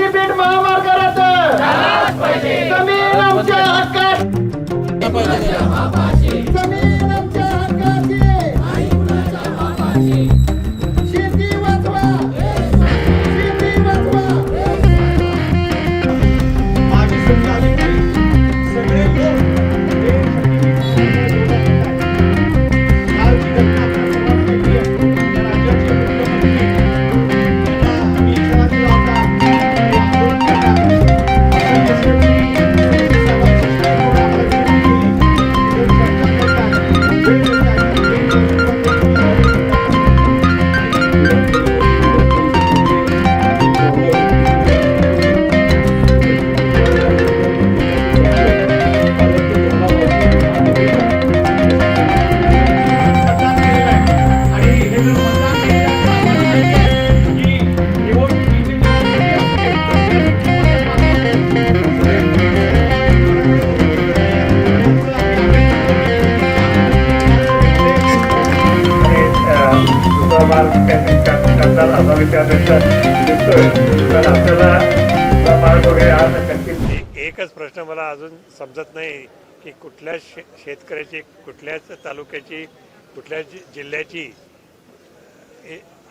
शक्तीपीठ महामार्ग रद्द जमीन एकच प्रश्न मला अजून समजत नाही की कुठल्या शे शेतकऱ्याची कुठल्याच तालुक्याची कुठल्या जिल्ह्याची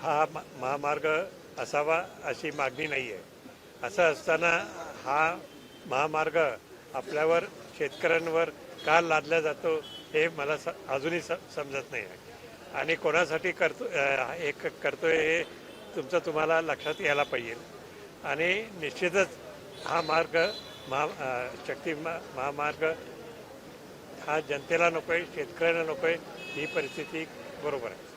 हा महामार्ग असावा अशी मागणी नाही आहे असं असताना हा महामार्ग आपल्यावर शेतकऱ्यांवर का लादला जातो हे मला स अजूनही स समजत नाही. आहे आणि कोणासाठी करतो एक करतोय हे तुमचं तुम्हाला लक्षात यायला पाहिजे. आणि निश्चितच हा मार्ग महा शक्ती महामार्ग हा जनतेला नको आहे शेतकऱ्यांना नको आहे ही परिस्थिती बरोबर आहे.